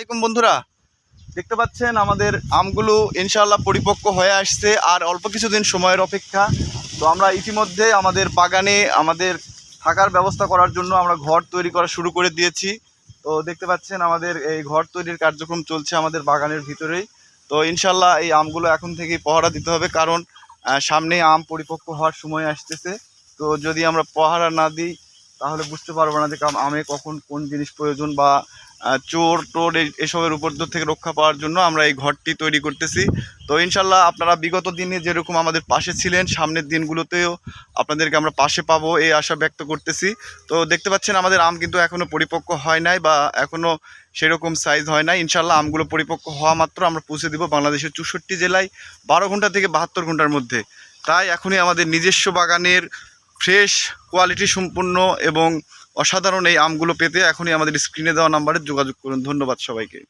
আলাইকুম বন্ধুরা। দেখতে পাচ্ছেন, আমাদের আমগুলো ইনশাআল্লাহ পরিপক্ক হয়ে আসছে আর অল্প কিছুদিন সময়ের অপেক্ষা। তো আমরা ইতিমধ্যে আমাদের বাগানে আমাদের থাকার ব্যবস্থা করার জন্য আমরা ঘর তৈরি করা শুরু করে দিয়েছি। তো দেখতে পাচ্ছেন, আমাদের এই ঘর তৈরির কার্যক্রম চলছে আমাদের বাগানের ভিতরেই। তো ইনশাল্লাহ এই আমগুলো এখন থেকেই পহরা দিতে হবে কারণ সামনে আম পরিপক্ক হওয়ার সময় আসতেছে। তো যদি আমরা পহারা না দিই, তাহলে বুঝতে পারব না যে আমে কখন কোন জিনিস প্রয়োজন বা চোর টোর এসবের উপর থেকে রক্ষা পাওয়ার জন্য আমরা এই ঘরটি তৈরি করতেছি। তো ইনশাল্লাহ আপনারা বিগত দিনে যেরকম আমাদের পাশে ছিলেন, সামনের দিনগুলোতেও আপনাদেরকে আমরা পাশে পাবো এই আশা ব্যক্ত করতেছি। তো দেখতে পাচ্ছেন আমাদের আম কিন্তু এখনও পরিপক্ক হয় নাই বা এখনও সেরকম সাইজ হয় নাই। ইনশাল্লাহ আমগুলো পরিপক্ক হওয়া মাত্র আমরা পৌঁছে দিব বাংলাদেশের চৌষট্টি জেলায় বারো ঘণ্টা থেকে বাহাত্তর ঘণ্টার মধ্যে। তাই এখনই আমাদের নিজস্ব বাগানের ফ্রেশ কোয়ালিটি সম্পূর্ণ এবং অসাধারণ এই আমগুলো পেতে এখনই আমাদের স্ক্রিনে দেওয়া নাম্বারে যোগাযোগ করুন। ধন্যবাদ সবাইকে।